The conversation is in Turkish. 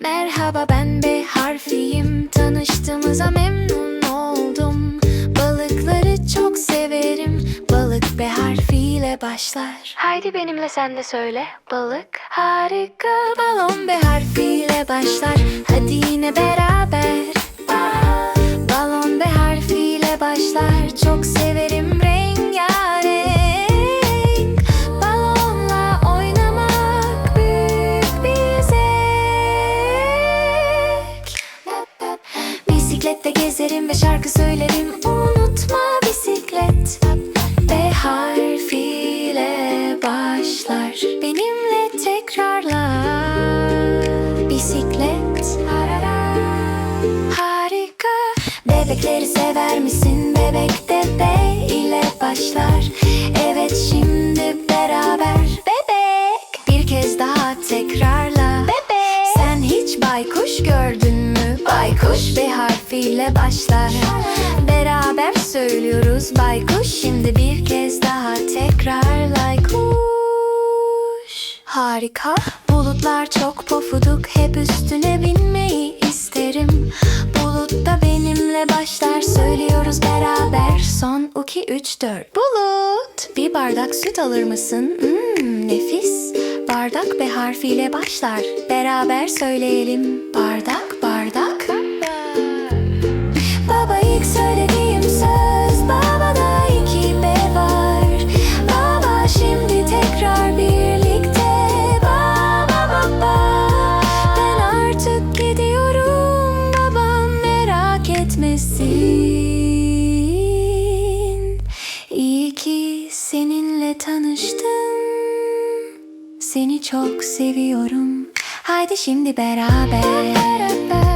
Merhaba ben B harfiyim Tanıştığımıza memnun oldum Balıkları çok severim Balık B harfiyle başlar Haydi benimle sen de söyle Balık harika Balon B harfiyle başlar Hadi yine beraber Bisiklette gezerim ve şarkı söylerim. Unutma bisiklet B harfiyle başlar. Benimle tekrarla Bisiklet Harika. Bebekleri sever misin? Bebek de B ile başlar. Evet şimdi harfiyle başlar. Beraber söylüyoruz baykuş. Şimdi bir kez daha tekrarla kuş Harika. Bulutlar çok pofuduk. Hep üstüne binmeyi isterim. Bulut da benimle başlar. Söylüyoruz beraber. Son 2 3 4 Bulut! Bir bardak süt alır mısın? Hmm, nefis. Bardak B harfiyle başlar. Beraber söyleyelim. Bardak etmesin İyi ki seninle tanıştım. Seni çok seviyorum. Haydi şimdi beraber